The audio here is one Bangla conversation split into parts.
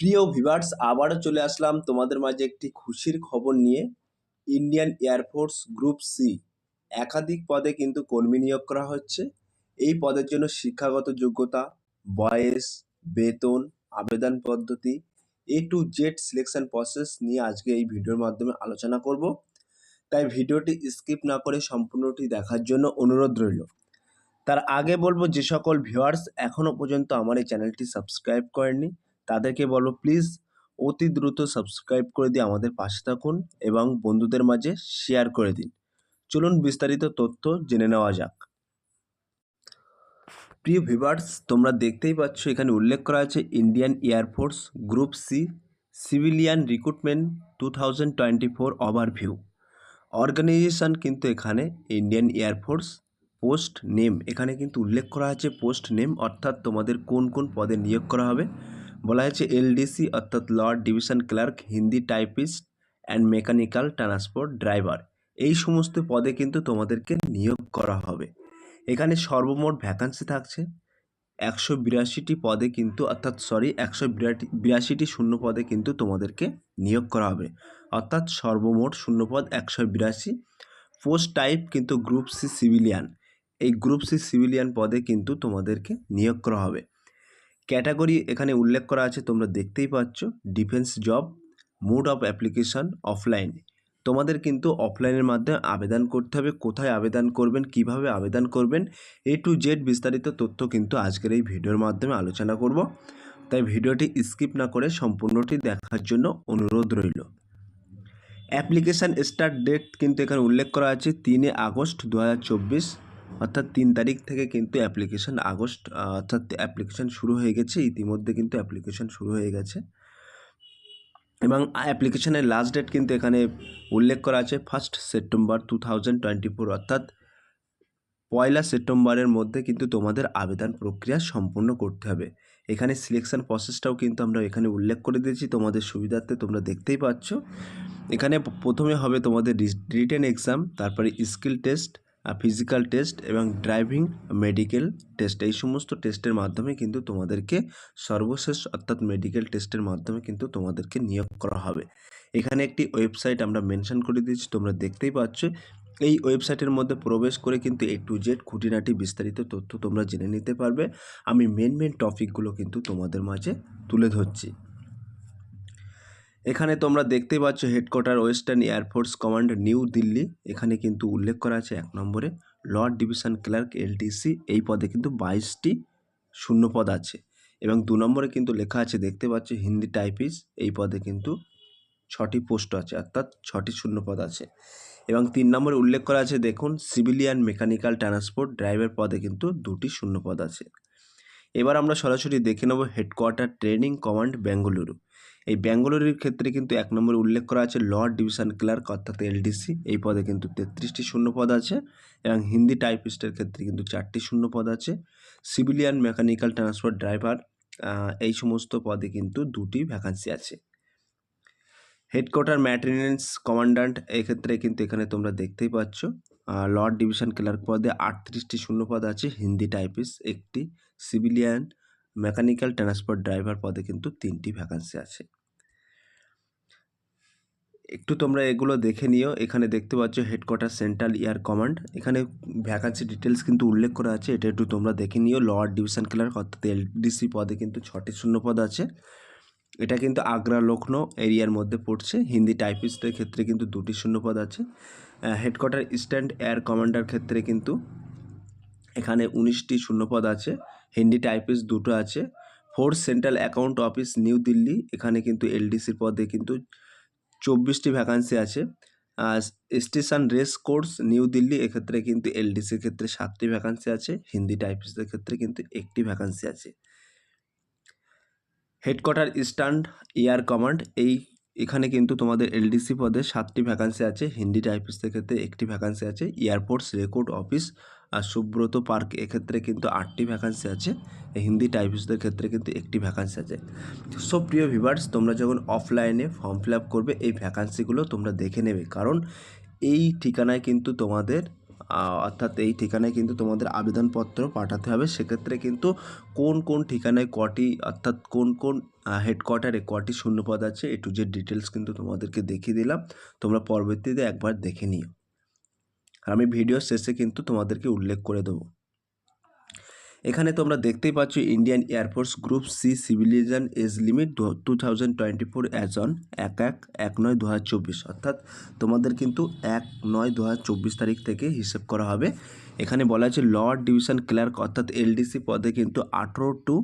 প্রিয় ভিভার্স আবারও চলে আসলাম তোমাদের মাঝে একটি খুশির খবর নিয়ে। ইন্ডিয়ান এয়ারফোর্স গ্রুপ সি একাধিক পদে কিন্তু কর্মী নিয়োগ করা হচ্ছে। এই পদের জন্য শিক্ষাগত যোগ্যতা, বয়স, বেতন, আবেদন পদ্ধতি A to Z selection process নিয়ে আজকে এই ভিডিওর মাধ্যমে আলোচনা করব। তাই ভিডিওটি স্কিপ না করে সম্পূর্ণটি দেখার জন্য অনুরোধ রইল। তার আগে বলব, যে সকল ভিউয়ার্স এখনও পর্যন্ত আমার এই চ্যানেলটি সাবস্ক্রাইব করেননি তাদেরকে বলব প্লিজ অতি দ্রুত সাবস্ক্রাইব করে দিয়ে আমাদের পাশে থাকুন এবং বন্ধুদের মাঝে শেয়ার করে দিন। চলুন বিস্তারিত তথ্য জেনে নেওয়া যাক। প্রিয় ভিভার্স তোমরা দেখতেই পাচ্ছ এখানে উল্লেখ করা আছে Indian air force group C civilian recruitment two thousand twenty four overview organisation কিন্তু এখানে ইন্ডিয়ান এয়ারফোর্স পোস্ট নেম এখানে কিন্তু উল্লেখ করা আছে পোস্ট নেম অর্থাৎ তোমাদের কোন কোন পদে নিয়োগ করা হবে। বলা হয়েছে, এলডিসি অর্থাৎ lower division clerk, Hindi typist and mechanical transport driver এই সমস্ত পদে কিন্তু তোমাদেরকে নিয়োগ করা হবে। এখানে সর্বমোট ভ্যাকান্সি থাকছে। একশো বিরাশিটি পদে কিন্তু, অর্থাৎ সরি একশো বিরাশিটি শূন্য পদে কিন্তু তোমাদেরকে নিয়োগ করা হবে। অর্থাৎ সর্বমোট শূন্য পদ একশো বিরাশি। পোস্ট টাইপ কিন্তু গ্রুপ সি সিভিলিয়ান এই গ্রুপ সি সিভিলিয়ান পদে কিন্তু তোমাদেরকে নিয়োগ করা হবে। ক্যাটাগরি এখানে উল্লেখ করা আছে, তোমরা দেখতেই পাচ্ছ। Defence job, mode of application, offline. তোমাদের কিন্তু অফলাইনের মাধ্যমে আবেদন করতে হবে, কোথায় আবেদন করবেন, কীভাবে আবেদন করবেন এ টু জেড বিস্তারিত তথ্য কিন্তু আজকের এই ভিডিওর মাধ্যমে আলোচনা করব। তাই ভিডিওটি স্কিপ না করে সম্পূর্ণটি দেখার জন্য অনুরোধ রইল। অ্যাপ্লিকেশান স্টার্ট ডেট কিন্তু এখানে উল্লেখ করা আছে, তিনে আগস্ট দু হাজার চব্বিশ। অর্থাৎ তিন তারিখ থেকে কিন্তু অ্যাপ্লিকেশান আগস্ট অর্থাৎ অ্যাপ্লিকেশান শুরু হয়ে গেছে। ইতিমধ্যে কিন্তু অ্যাপ্লিকেশান শুরু হয়ে গেছে। এবং অ্যাপ্লিকেশনের লাস্ট ডেট কিন্তু এখানে উল্লেখ করা আছে first September two thousand twenty four অর্থাৎ পয়লা সেপ্টেম্বরের মধ্যে কিন্তু তোমাদের আবেদন প্রক্রিয়া সম্পূর্ণ করতে হবে। এখানে সিলেকশন প্রসেসটাও কিন্তু আমরা এখানে উল্লেখ করে দিয়েছি। তোমাদের সুবিধার্থে তোমরা দেখতেই পাচ্ছ। এখানে প্রথমে হবে তোমাদের রিটেন এক্সাম তারপরে স্কিল টেস্ট ফিজিক্যাল টেস্ট এবং ড্রাইভিং মেডিকেল টেস্ট এই সমস্ত টেস্টের মাধ্যমে কিন্তু তোমাদেরকে সর্বশেষ অর্থাৎ মেডিকেল টেস্টের মাধ্যমে কিন্তু তোমাদেরকে নিয়োগ করা হবে। এখানে একটি ওয়েবসাইট আমরা মেনশন করে দিয়েছি, তোমরা দেখতেই পাচ্ছ। এই ওয়েবসাইটের মধ্যে প্রবেশ করে কিন্তু এ টু জেড খুঁটিনাটি বিস্তারিত তথ্য তোমরা জেনে নিতে পারবে। আমি মেন মেন টপিকগুলো কিন্তু তোমাদের মাঝে তুলে ধরছি। এখানে তোমরা দেখতেই পাচ্ছ headquarter western air force command new Delhi. এখানে কিন্তু উল্লেখ করা আছে এক নম্বরে, লর্ড ডিভিশন ক্লার্ক এলটিসি, এই পদে কিন্তু বাইশটি শূন্য পদ আছে। এবং দু নম্বরে কিন্তু লেখা আছে, দেখতে পাচ্ছ হিন্দি টাইপিস, এই পদে কিন্তু ছটি পোস্ট আছে, অর্থাৎ ছটি শূন্য পদ আছে। এবং তিন নম্বরে উল্লেখ করা আছে, দেখুন, সিভিলিয়ান মেকানিক্যাল ট্রান্সপোর্ট ড্রাইভার পদে কিন্তু দুটি শূন্য পদ আছে। এবার আমরা সরাসরি দেখে নেব হেডকোয়ার্টার ট্রেনিং কমান্ড বেঙ্গালুরু। এই ব্যাঙ্গালোরের ক্ষেত্রে কিন্তু এক নম্বরে উল্লেখ করা আছে লর্ড ডিভিশন ক্লার্ক, অর্থাৎ এলডিসি এই পদে কিন্তু তেত্রিশটি শূন্য পদ আছে এবং হিন্দি টাইপিস্টের ক্ষেত্রে কিন্তু চারটি শূন্য পদ আছে। সিভিলিয়ান মেকানিক্যাল ট্রান্সপোর্ট ড্রাইভার এই সমস্ত পদে কিন্তু দুটি ভ্যাকান্সি আছে। হেডকোয়ার্টার ম্যাটেরিয়ালস কমান্ড্যান্ট এক্ষেত্রে কিন্তু এখানে তোমরা দেখতেই পাচ্ছ লর্ড ডিভিশন ক্লার্ক পদে আটত্রিশটি শূন্য পদ আছে, হিন্দি টাইপিস একটি, সিভিলিয়ান মেকানিক্যাল ট্রান্সপোর্ট ড্রাইভার পদে কিন্তু তিনটি ভ্যাকান্সি আছে। একটু তোমরা এগুলো দেখে নিও। এখানে দেখতে পাচ্ছ হেডকোয়ার্টার সেন্ট্রাল এয়ার কমান্ড এখানে ভ্যাকান্সি ডিটেলস কিন্তু উল্লেখ করা আছে। এটা একটু তোমরা দেখে নিও। লোয়ার ডিভিশন ক্লার্ক অর্থাৎ এলডিসি পদে কিন্তু ছটি শূন্য পদ আছে। এটা কিন্তু আগ্রা লখনৌ এরিয়ার মধ্যে পড়ছে। হিন্দি টাইপিস্টের ক্ষেত্রে কিন্তু দুটি শূন্য পদ আছে। হেডকোয়ার্টার ইস্টার্ন এয়ার কমান্ডার ক্ষেত্রে কিন্তু এখানে উনিশটি শূন্যপদ আছে। হিন্দি টাইপিস্ট দুটো আছে। Fourth central account office new Delhi এখানে কিন্তু এলডিসির পদে কিন্তু চব্বিশটি ভ্যাকান্সি আছে। Station race course new Delhi এক্ষেত্রে কিন্তু এলডিসির ক্ষেত্রে সাতটি ভ্যাকান্সি আছে। হিন্দি টাইপিস্টের ক্ষেত্রে কিন্তু একটি ভ্যাকান্সি আছে। হেডকোয়ার্টার ইস্টার্ন এয়ার কমান্ড এই এখানে কিন্তু তোমাদের এলডিসি পদে সাতটি ভ্যাকান্সি আছে। হিন্দি টাইপিস্টের ক্ষেত্রে একটি ভ্যাকান্সি আছে। এয়ারপোর্টস রেকর্ড অফিস আর সুব্রত পার্ক এক্ষেত্রে কিন্তু আটটি ভ্যাকান্সি আছে। হিন্দি টাইপিস্টদের ক্ষেত্রে কিন্তু একটি ভ্যাকান্সি আছে। সো প্রিয় ভিভার্স তোমরা যখন অফলাইনে ফর্ম ফিল করবে, এই ভ্যাকান্সিগুলো তোমরা দেখে নেবে। কারণ এই ঠিকানায় কিন্তু তোমাদের অর্থাৎ এই ঠিকানায় কিন্তু তোমাদের আবেদনপত্র পাঠাতে হবে। সেক্ষেত্রে কিন্তু কোন কোন ঠিকানায় কটি, অর্থাৎ কোন কোন হেডকোয়ার্টারে কটি শূন্যপদ আছে, এ টু জেড ডিটেলস কিন্তু তোমাদেরকে দেখিয়ে দিলাম। তোমরা পরবর্তীতে একবার দেখে নিও। আর আমি ভিডিও শেষে কিন্তু তোমাদেরকে উল্লেখ করে দেবো। এখানে তোমরা দেখতেই পাচ্ছ Indian air force group C civilian age limit two thousand twenty four as on এক এক এক নয় দু চব্বিশ। অর্থাৎ তোমাদের কিন্তু এক নয় দু চব্বিশ তারিখ থেকে হিসেব করা হবে। এখানে বলা আছে লর্ড ডিভিশন ক্লার্ক অর্থাৎ এলডিসি পদে কিন্তু আঠেরো টু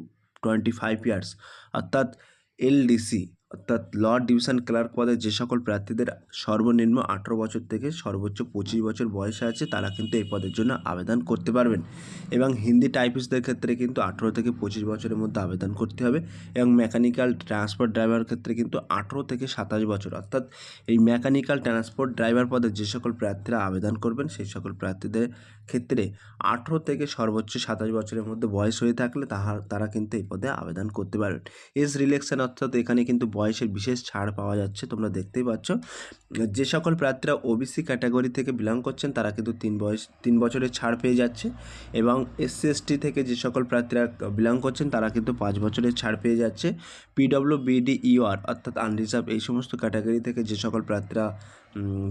টোয়েন্টি ফাইভ ইয়ার্স অর্থাৎ এলডিসি অর্থাৎ লর্ড ডিভিশন ক্লার্ক পদে যে সকল প্রার্থীদের সর্বনিম্ন আঠেরো বছর থেকে সর্বোচ্চ পঁচিশ বছর বয়সে আছে, তারা কিন্তু এই পদের জন্য আবেদন করতে পারবেন। এবং হিন্দি টাইপিস্টদের ক্ষেত্রে কিন্তু আঠেরো থেকে পঁচিশ বছরের মধ্যে আবেদন করতে হবে এবং মেকানিক্যাল ট্রান্সপোর্ট ড্রাইভার ক্ষেত্রে কিন্তু আঠেরো থেকে সাতাশ বছর। অর্থাৎ এই মেকানিক্যাল ট্রান্সপোর্ট ড্রাইভার পদে যে সকল প্রার্থীরা আবেদন করবেন, সেই সকল প্রার্থীদের ক্ষেত্রে আঠেরো থেকে সর্বোচ্চ সাতাশ বছরের মধ্যে বয়স হয়ে থাকলে তাহার তারা কিন্তু এই পদে আবেদন করতে পারবেন। এজ রিলেকশন অর্থাৎ এখানে কিন্তু বয়সের বিশেষ ছাড় পাওয়া যাচ্ছে, তোমরা দেখতেই পাচ্ছ। যে সকল প্রার্থীরা ওবিসি ক্যাটাগরি থেকে বিলং করছেন, তারা কিন্তু তিন বয়স তিন বছরের ছাড় পেয়ে যাচ্ছে এবং এসসি এসটি থেকে যে সকল প্রার্থীরা বিলং করছেন, তারা কিন্তু পাঁচ বছরের ছাড় পেয়ে যাচ্ছে। পিডব্লিউ বিডি ইউআর অর্থাৎ আনরিজার্ভ এই সমস্ত ক্যাটাগরি থেকে যে সকল প্রার্থীরা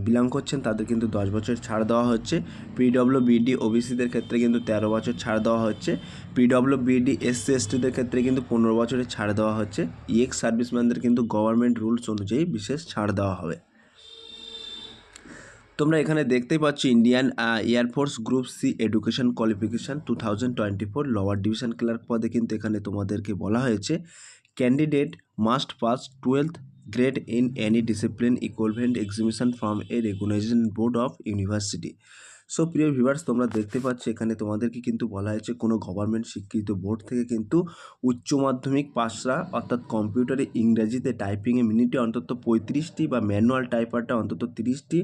বিলং করছেন তাদের কিন্তু দশ বছর ছাড় দেওয়া হচ্ছে। পিডব্লিউ বিডি ওবিসিদের ক্ষেত্রে কিন্তু তেরো বছর ছাড় দেওয়া হচ্ছে। পিডব্লিউ বিডি এসসি এসটিদের ক্ষেত্রে কিন্তু পনেরো বছরের ছাড় দেওয়া হচ্ছে। ইএক্স সার্ভিসম্যানদের কিন্তু গভর্নমেন্ট রুলস অনুযায়ী বিশেষ ছাড় দেওয়া হবে। তোমরা এখানে দেখতেই পাচ্ছ Indian air force group C education qualification two thousand twenty four lower division clerk পদে কিন্তু এখানে তোমাদেরকে বলা হয়েছে। Candidate must pass twelfth grade in any discipline equivalent exhibition from a recognised board of university so প্রিয় ভিভার্স তোমরা দেখতে পাচ্ছ, এখানে তোমাদেরকে কিন্তু বলা হয়েছে, কোনো গভর্নমেন্ট স্বীকৃত বোর্ড থেকে কিন্তু উচ্চ মাধ্যমিক পাশরা অর্থাৎ কম্পিউটারে ইংরাজিতে টাইপিংয়ে মিনিটে অন্তত পঁয়ত্রিশটি বা ম্যানুয়াল টাইপারটা অন্তত তিরিশটি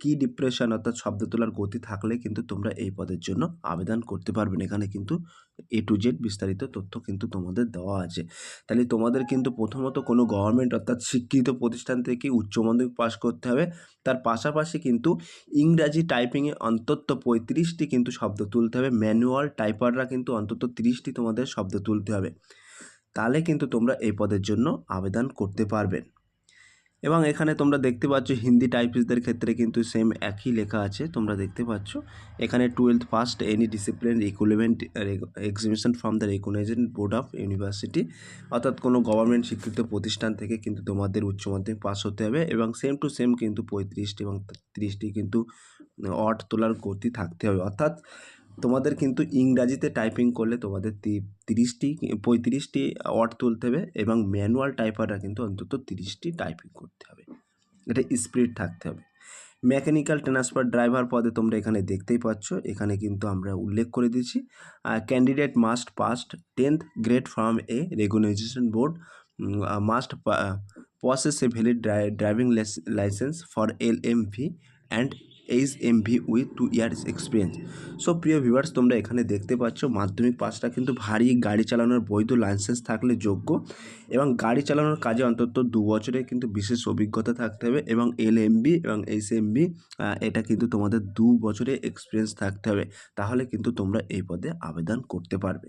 কি ডিপ্রেশন অর্থাৎ শব্দ তোলার গতি থাকলে কিন্তু তোমরা এই পদের জন্য আবেদন করতে পারবেন এখানে কিন্তু এ টু জেড বিস্তারিত তথ্য কিন্তু তোমাদের দেওয়া আছে। তাহলে তোমাদের কিন্তু প্রথমত কোনো গভর্নমেন্ট অর্থাৎ স্বীকৃত প্রতিষ্ঠান থেকে উচ্চ মাধ্যমিক পাস করতে হবে। তার পাশাপাশি কিন্তু ইংরাজি টাইপিংয়ে অন্তত পঁয়ত্রিশটি কিন্তু শব্দ তুলতে হবে। ম্যানুয়াল টাইপাররা কিন্তু অন্তত তিরিশটি তোমাদের শব্দ তুলতে হবে। তাহলে কিন্তু তোমরা এই পদের জন্য আবেদন করতে পারবেন এবং এখানে তোমরা দেখতে পাচ্ছ হিন্দি টাইপিস্টদের ক্ষেত্রে কিন্তু সেম একই লেখা আছে। তোমরা দেখতে পাচ্ছ, এখানে twelfth first any discipline equivalent exhibition from the recognised board of university অর্থাৎ কোনো গভর্নমেন্ট স্বীকৃত প্রতিষ্ঠান থেকে কিন্তু তোমাদের উচ্চ মাধ্যমিক পাস হতে হবে এবং সেম টু সেম কিন্তু পঁয়ত্রিশটি এবং তিরিশটি কিন্তু অট তোলার গতি থাকতে হবে। অর্থাৎ তোমাদের কিন্তু ইংরাজিতে টাইপিং করলে তোমাদের তিরিশটি, পঁয়ত্রিশটি ওয়ার্ড তুলতে হবে এবং ম্যানুয়াল টাইপাররা কিন্তু অন্তত তিরিশটি টাইপিং করতে হবে। এটা স্পিড থাকতে হবে। মেকানিক্যাল ট্রান্সফার ড্রাইভার পদে তোমরা এখানে দেখতেই পাচ্ছ, এখানে কিন্তু আমরা উল্লেখ করে দিচ্ছি candidate must passed tenth grade from a recognised board must possess a valid driving licence for L M V and H M V with two years experience so প্রিয় ভিউয়ার্স তোমরা এখানে দেখতে পাচ্ছ মাধ্যমিক পাসটা কিন্তু ভারী গাড়ি চালানোর বৈধ লাইসেন্স থাকলে যোগ্য এবং গাড়ি চালানোর কাজে অন্তত দু বছরে কিন্তু বিশেষ অভিজ্ঞতা থাকতে হবে এবং এল এমবি এবং এইচ এমবি এটা কিন্তু তোমাদের দু বছরের এক্সপিরিয়েন্স থাকতে হবে। তাহলে কিন্তু তোমরা এই পদে আবেদন করতে পারবে।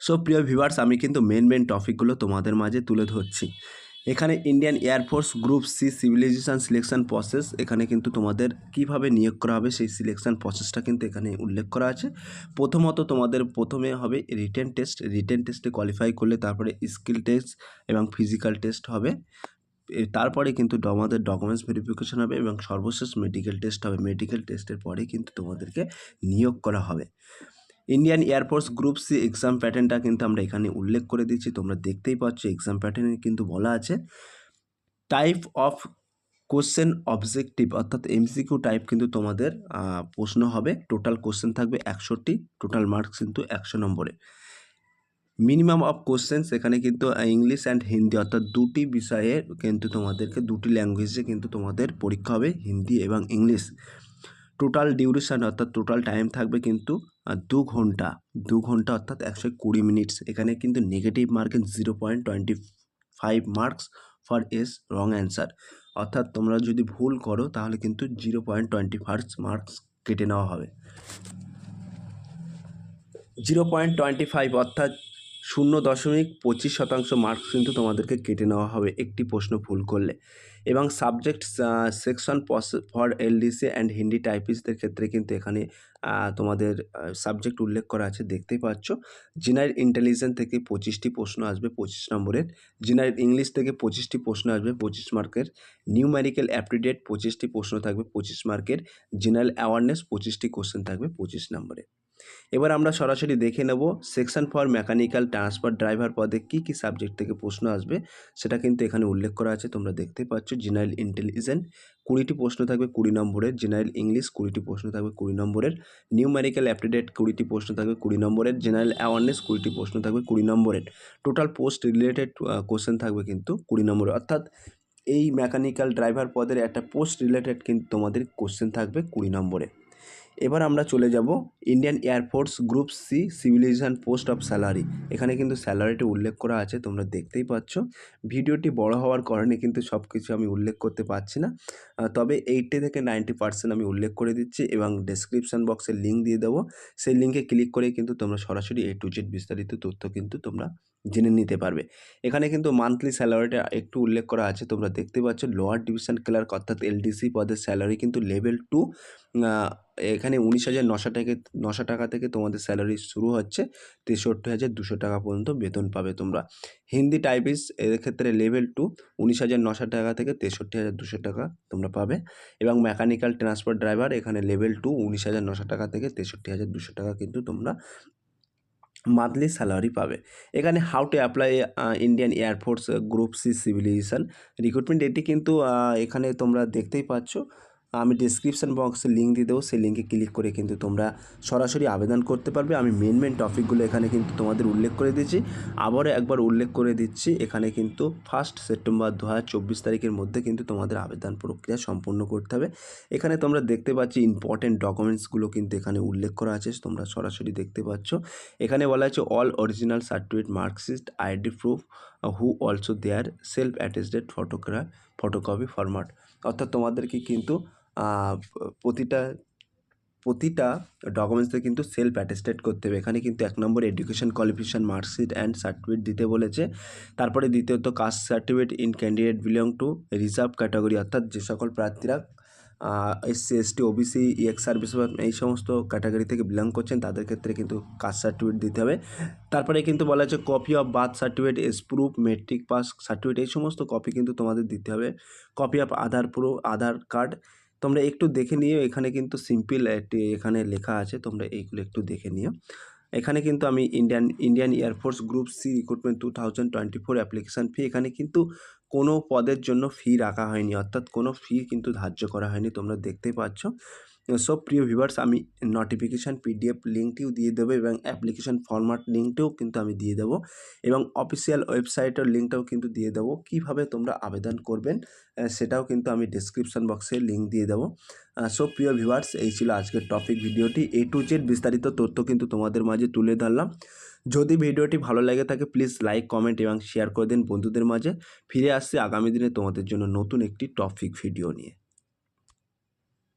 সো প্রিয় ভিউয়ার্স আমি কিন্তু মেন মেন টপিকগুলো তোমাদের মাঝে তুলে ধরছি। এখানে Indian air force group C civilisation selection process এখানে কিন্তু তোমাদের কীভাবে নিয়োগ করা হবে সেই সিলেকশান প্রসেসটা কিন্তু এখানে উল্লেখ করা আছে। প্রথমত তোমাদের প্রথমে হবে রিটেন টেস্ট রিটেন টেস্টে কোয়ালিফাই করলে তারপরে স্কিল টেস্ট এবং ফিজিক্যাল টেস্ট হবে। তারপরে কিন্তু আমাদের ডকুমেন্টস ভেরিফিকেশন হবে এবং সর্বশেষ মেডিকেল টেস্ট হবে। মেডিকেল টেস্টের পরে কিন্তু তোমাদেরকে নিয়োগ করা হবে। Indian air force group C exam প্যাটার্নটা কিন্তু আমরা এখানে উল্লেখ করে দিচ্ছি। তোমরা দেখতেই পাচ্ছ এক্সাম প্যাটার্নে কিন্তু বলা আছে। টাইপ অফ কোশ্চেন অবজেক্টিভ অর্থাৎ এমসিকিউ টাইপ কিন্তু তোমাদের প্রশ্ন হবে। টোটাল কোশ্চেন থাকবে একশোটি টোটাল মার্কস কিন্তু একশো নম্বরে মিনিমাম অফ কোশ্চেন্স এখানে কিন্তু ইংলিশ অ্যান্ড হিন্দি অর্থাৎ দুটি বিষয়ে কিন্তু তোমাদেরকে, দুটি ল্যাঙ্গুয়েজে কিন্তু তোমাদের পরীক্ষা হবে হিন্দি এবং ইংলিশ টোটাল ডিউরেশান অর্থাৎ টোটাল টাইম থাকবে কিন্তু দু ঘণ্টা। দু ঘণ্টা অর্থাৎ একশো কুড়ি মিনিটস এখানে কিন্তু নেগেটিভ মার্কে zero point twenty five marks for each wrong answer অর্থাৎ তোমরা যদি ভুল করো, তাহলে কিন্তু zero point twenty first marks কেটে নেওয়া হবে। জিরো পয়েন্ট টোয়েন্টি ফাইভ অর্থাৎ শূন্য দশমিক পঁচিশ শতাংশ মার্কস কিন্তু তোমাদেরকে কেটে নেওয়া হবে। একটি প্রশ্ন ভুল করলে। এবং subject section for LDC and Hindi টাইপিস্টদের ক্ষেত্রে কিন্তু এখানে তোমাদের সাবজেক্ট উল্লেখ করা আছে, দেখতেই পাচ্ছ। জেনারেল ইন্টেলিজেন্স থেকে পঁচিশটি প্রশ্ন আসবে, পঁচিশ নম্বরের। জেনারেল ইংলিশ থেকে পঁচিশটি প্রশ্ন আসবে, পঁচিশ মার্কের। নিউ নিউম্যারিক্যাল অ্যাপটিডিয়েট পঁচিশটি প্রশ্ন থাকবে, পঁচিশ মার্কের। জেনারেল অ্যাওয়ারনেস পঁচিশটি কোশ্চেন থাকবে, পঁচিশ নম্বরে এবার আমরা সরাসরি দেখে নেব section for mechanical transfer driver পদে কী কী সাবজেক্ট থেকে প্রশ্ন আসবে। সেটা কিন্তু এখানে উল্লেখ করা আছে, তোমরা দেখতে পাচ্ছ জেনারেল ইন্টেলিজেন্ট কুড়িটি প্রশ্ন থাকবে, কুড়ি নম্বরের জেনারেল ইংলিশ কুড়িটি প্রশ্ন থাকবে, কুড়ি নম্বরের নিউম্যারিক্যাল অ্যাপটিডেট কুড়িটি প্রশ্ন থাকবে, কুড়ি নম্বরের জেনারেল অ্যাওয়ারনেস কুড়িটি প্রশ্ন থাকবে, কুড়ি নম্বরের টোটাল পোস্ট রিলেটেড কোশ্চেন থাকবে কিন্তু কুড়ি নম্বরে। অর্থাৎ এই মেকানিক্যাল ড্রাইভার পদের একটা পোস্ট রিলেটেড কিন্তু তোমাদের কোশ্চেন থাকবে কুড়ি নম্বরে। এবার আমরা চলে যাব Indian air force group C civilisation post of salary এখানে কিন্তু স্যালারিটি উল্লেখ করা আছে, তোমরা দেখতেই পাচ্ছ। ভিডিওটি বড় হওয়ার কারণে কিন্তু সব কিছু আমি উল্লেখ করতে পারছি না। তবে এইটটি থেকে নাইনটি পার্সেন্ট আমি উল্লেখ করে দিচ্ছি এবং ডেসক্রিপশন বক্সে লিঙ্ক দিয়ে দেবো। সেই লিঙ্কে ক্লিক করে কিন্তু তোমরা সরাসরি এ টু জেড বিস্তারিত তথ্য কিন্তু তোমরা জেনে নিতে পারবে। এখানে কিন্তু মান্থলি স্যালারিটা একটু উল্লেখ করা আছে। তোমরা দেখতে পাচ্ছ লোয়ার ডিভিশন ক্লার্ক অর্থাৎ এলডিসি পদের স্যালারি কিন্তু লেভেল টু এখানে উনিশ হাজার নশো টাকা নশো টাকা থেকে তোমাদের স্যালারি শুরু হচ্ছে। তেষট্টি হাজার দুশো টাকা পর্যন্ত বেতন পাবে তোমরা। হিন্দি টাইপিস এর ক্ষেত্রে লেভেল টু উনিশ হাজার নশো টাকা থেকে তেষট্টি হাজার দুশো টাকা তোমরা পাবে। এবং মেকানিক্যাল ট্রান্সপোর্ট ড্রাইভার এখানে লেভেল টু উনিশ হাজার নশো টাকা থেকে তেষট্টি হাজার দুশো টাকা কিন্তু তোমরা মান্থলি স্যালারি পাবে। এখানে how to apply Indian air force group C civilisation recruitment এটি কিন্তু এখানে তোমরা দেখতেই পাচ্ছ। আমি ডিসক্রিপশান বক্সে লিঙ্ক দিয়ে দেবো, সেই লিঙ্কে ক্লিক করে কিন্তু তোমরা সরাসরি আবেদন করতে পারবে। আমি মেন মেন টপিকগুলো এখানে কিন্তু তোমাদের উল্লেখ করে দিচ্ছি আবারও একবার উল্লেখ করে দিচ্ছি, এখানে কিন্তু ফার্স্ট সেপ্টেম্বর দু হাজার চব্বিশ তারিখের মধ্যে কিন্তু তোমাদের আবেদন প্রক্রিয়া সম্পূর্ণ করতে হবে। এখানে তোমরা দেখতে পাচ্ছি ইম্পর্টেন্ট ডকুমেন্টসগুলো কিন্তু এখানে উল্লেখ করা আছে, তোমরা সরাসরি দেখতে পাচ্ছ। এখানে বলা আছে all original certificate marksheet ID proof who also their self attested photograph photocopy format অর্থাৎ তোমাদেরকে কিন্তু প্রতিটা প্রতিটা ডকুমেন্টসে কিন্তু সেলফ অ্যাটেস্টেড করতে হবে। এখানে কিন্তু এক number education qualification marksheet and certificate দিতে বলেছে। তারপরে দ্বিতীয়ত caste certificate in candidate belong to reserve category অর্থাৎ যে সকল প্রার্থীরা SC ST OBC ex service এই সমস্ত ক্যাটাগরি থেকে বিলং করছেন, তাদের ক্ষেত্রে কিন্তু কাস্ট সার্টিফিকেট দিতে হবে। তারপরে কিন্তু বলা আছে copy of birth certificate as proof matric pass certificate এই সমস্ত কপি কিন্তু তোমাদের দিতে হবে। Copy of Aadhaar proof Aadhaar card তোমরা একটু দেখে নিও, এখানে কিন্তু সিম্পল এখানে লেখা আছে, তোমরা এইগুলো একটু দেখে নিও। এখানে কিন্তু আমি Indian Indian air force group C recruitment two thousand twenty four application fee এখানে কিন্তু কোনো পদের জন্য ফি রাখা হয়নি, অর্থাৎ কোনো ফি কিন্তু ধার্য করা হয়নি, তোমরা দেখতেই পাচ্ছ। সব প্রিয় ভিভার্স আমি নোটিফিকেশান পিডিএফ লিঙ্কটিও দিয়ে দেবো এবং অ্যাপ্লিকেশান ফরম্যাট লিঙ্কটিও কিন্তু আমি দিয়ে দেবো এবং অফিসিয়াল ওয়েবসাইটের লিঙ্কটাও কিন্তু দিয়ে দেবো। কীভাবে তোমরা আবেদন করবেন সেটাও কিন্তু আমি ডিসক্রিপশান বক্সে লিঙ্ক দিয়ে দেবো। সো প্রিয় ভিভার্স এই ছিল আজকের টপিক ভিডিওটি। এ টু জেড বিস্তারিত তথ্য কিন্তু তোমাদের মাঝে তুলে ধরলাম। যদি ভিডিওটি ভালো লাগে থাকে প্লিজ লাইক কমেন্ট এবং শেয়ার করে দিন বন্ধুদের মাঝে। ফিরে আসছে আগামী দিনে তোমাদের জন্য নতুন একটি টপিক ভিডিও নিয়ে।